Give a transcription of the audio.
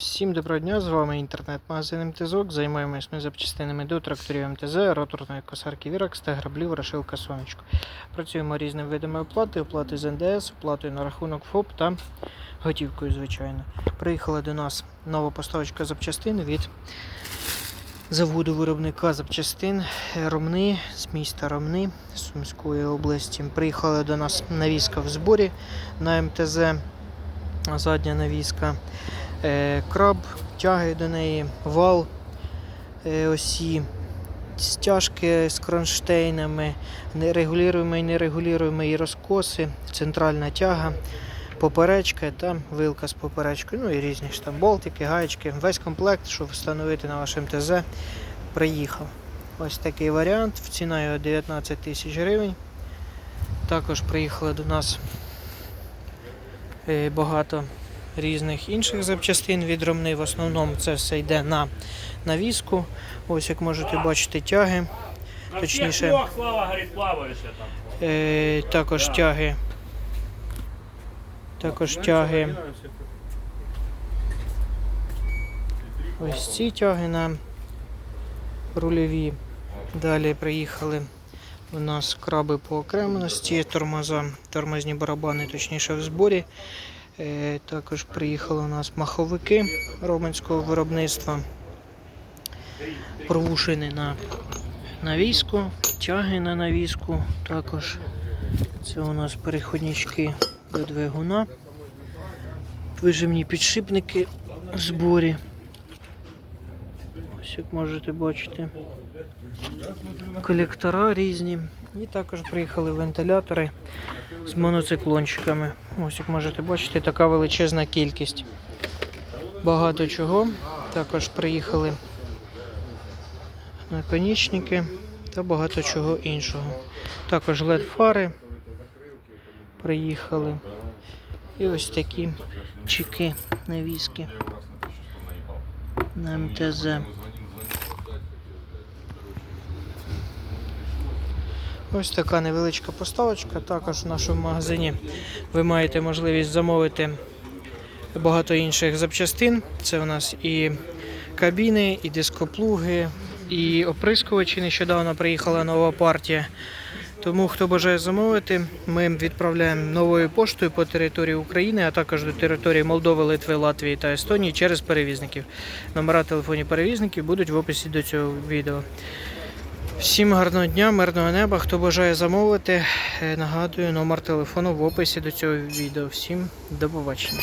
Всім доброго дня, з вами інтернет-магазин МТЗОК. Займаємось ми запчастинами до тракторів МТЗ, роторної косарки Віракс та граблів Рашилка Сонечко. Працюємо різними видами оплати, оплати з НДС, оплатою на рахунок ФОП та готівкою, звичайно. Приїхала до нас нова поставочка запчастин від заводу виробника запчастин Ромни з міста Ромни Сумської області. Приїхала до нас навіска в зборі на МТЗ, задня навіска краб, тяги до неї, вал, е, осі, стяжки з кронштейнами, нерегулюємо і нерегулюємо і розкоси, центральна тяга, поперечка та вилка з поперечкою, ну і різні ж там болтики, гаєчки. Весь комплект, щоб встановити на вашому ТЗ, приїхав. Ось такий варіант. Ціна його 19 тисяч гривень. Також приїхали до нас е, багато різних інших запчастин від ромни. В основному це все йде на навіску. Ось як можете бачити, тяги. Точніше. там. Е, також тяги. Також тяги. Ось ці тяги на рульові. Далі приїхали у нас краби по окремості, тормоза, тормозні барабани, точніше в зборі. Е, також приїхали у нас маховики романського виробництва. Провушини на навіску, тяги на навіску. Також це у нас переходнички до двигуна. Вижимні підшипники в зборі. Ось як можете бачити. Колектора різні. І також приїхали вентилятори з моноциклончиками. Ось як можете бачити, така величезна кількість. Багато чого. Також приїхали наконечники та багато чого іншого. Також led фари приїхали. І ось такі чеки навіски на МТЗ. Ось така невеличка поставочка. Також в нашому магазині ви маєте можливість замовити багато інших запчастин. Це у нас і кабіни, і дископлуги, і оприскувачі. Нещодавно приїхала нова партія. Тому хто бажає замовити, ми відправляємо новою поштою по території України, а також до території Молдови, Литви, Латвії та Естонії через перевізників. Номера телефонів перевізників будуть в описі до цього відео. Всім гарного дня, мирного неба. Хто бажає замовити, е, нагадую номер телефону в описі до цього відео. Всім до побачення.